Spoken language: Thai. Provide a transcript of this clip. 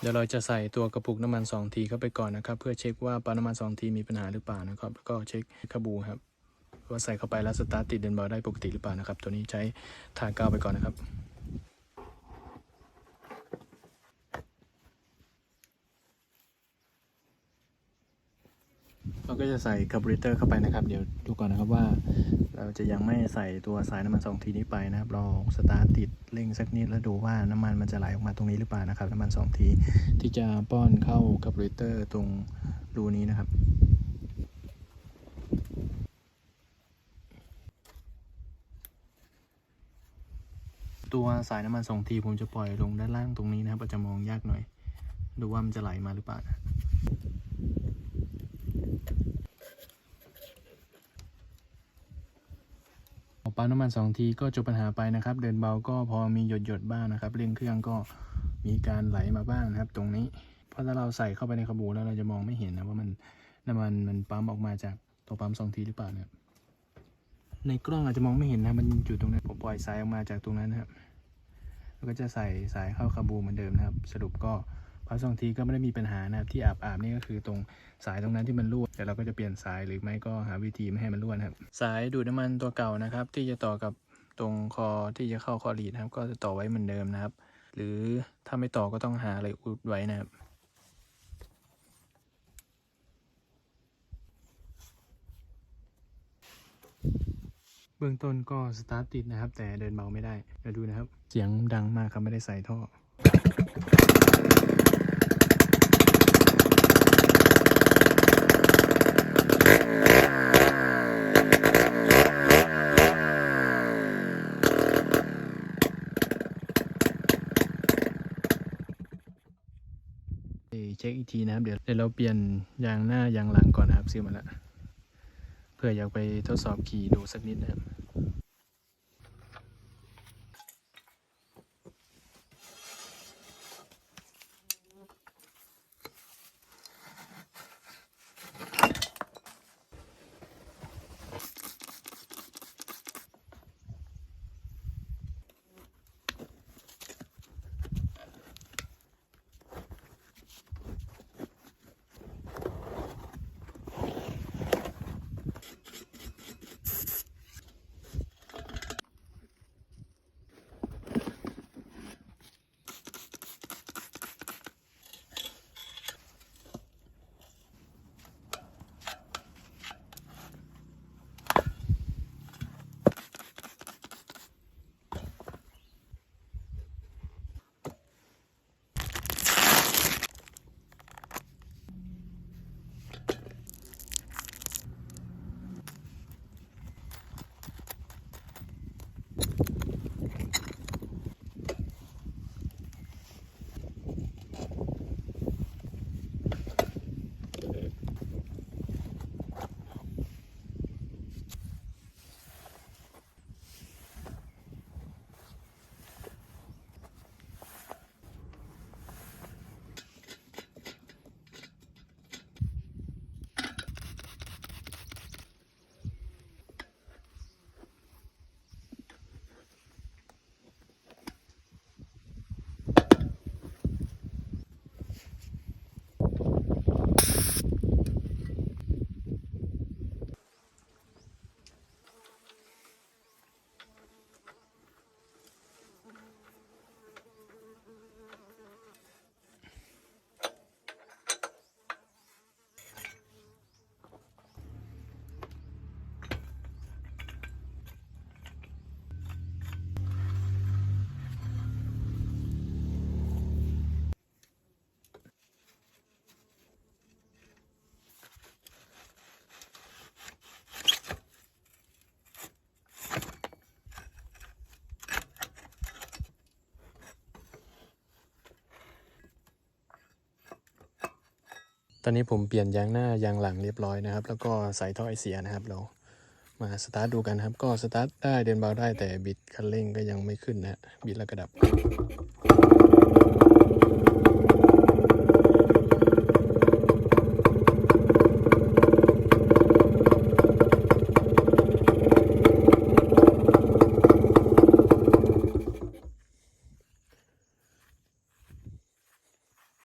เดี๋ยวเราจะใส่ตัวกระปุกน้ำมัน 2 ทีเข้าไปก่อนนะครับ เพื่อเช็คว่าปั๊มน้ำมัน 2 ทีมีปัญหาหรือเปล่านะครับแล้วก็เช็คคาบูครับว่าใส่เข้าไปแล้วสตาร์ทติดเดินเบาได้ปกติหรือเปล่านะครับ ตัวนี้ใช้ทากาวไปก่อนนะครับ เราก็จะใส่คาร์บูเรเตอร์เข้าไปนะครับ เดี๋ยวดูก่อนนะครับว่า เราจะยังไม่ใส่ตัวสายน้ำมันสองทีนี้ไปนะครับลองสตาร์ทติดเร่งสักนิดแล้วดูว่าน้ำมันมันจะไหลออกมาตรงนี้หรือเปล่านะครับ น้ำมันสองทีที่จะป้อนเข้าคาร์บูเรเตอร์ตรงรูนี้นะครับตัวสายน้ำมันสองทีผมจะปล่อยลงด้านล่างตรงนี้นะครับอาจจะมองยากหน่อย ดูว่ามันจะไหลมาหรือเปล่านะ ออก ปั๊มน้ำมันสองทีก็จบปัญหาไปนะครับ เดินเบาก็พอมีหยดหยดๆบ้างนะครับเร่งเครื่องก็มีการไหลมาบ้างนะครับ ตรงนี้ เพราะถ้าเราใส่เข้าไปในขบูแล้วเราจะมองไม่เห็นนะว่ามันน้ำมันมันปั๊มออกมาจากตัวปั๊มสองทีหรือเปล่าเนะครับในกล้องอาจจะมองไม่เห็นนะมันอยู่ตรงนั้นผมปล่อยสายออกมาจากตรงนั้นนะครับแล้วก็จะใส่สายเข้าคาบูเหมือนเดิมนะครับ สรุปก็ ปั๊มสองทีก็ไม่ได้มีปัญหานะครับที่อาบอาบนี่ก็คือตรงสายตรงนั้นที่มันรั่วเดี๋ยวเราก็จะเปลี่ยนสายหรือไม่ก็หาวิธีไม่ให้มันรั่วนะครับ สายดูดน้ำมันตัวเก่านะครับ ที่จะต่อกับตรงคอที่จะเข้าคอรีดนะครับ ก็จะต่อไว้เหมือนเดิมนะครับ หรือถ้าไม่ต่อก็ต้องหาอะไรอุดไว้นะครับเบื้องต้นก็สตาร์ทติดนะครับ แต่เดินเบาไม่ได้เดี๋ยวดูนะครับ เสียงดังมากครับ ไม่ได้ใส่ท่อ เช็คอีกทีนะครับ เดี๋ยวเดี๋ยวเราเปลี่ยนยางหน้ายางหลังก่อนนะครับ ซื้อมาแล้วเพื่ออยากไปทดสอบขี่ดูสักนิดนะครับ อนนี้ผมเปลี่ยนยางหน้ายางหลังเรียบร้อยนะครับ แล้วก็ใส่ท่อไอเสียนะครับ เรามาสตาร์ทดูกันครับ ก็สตาร์ทได้เดินเบาได้แต่บิดคันเร่งก็ยังไม่ขึ้นนะบิดแล้วก็ดับ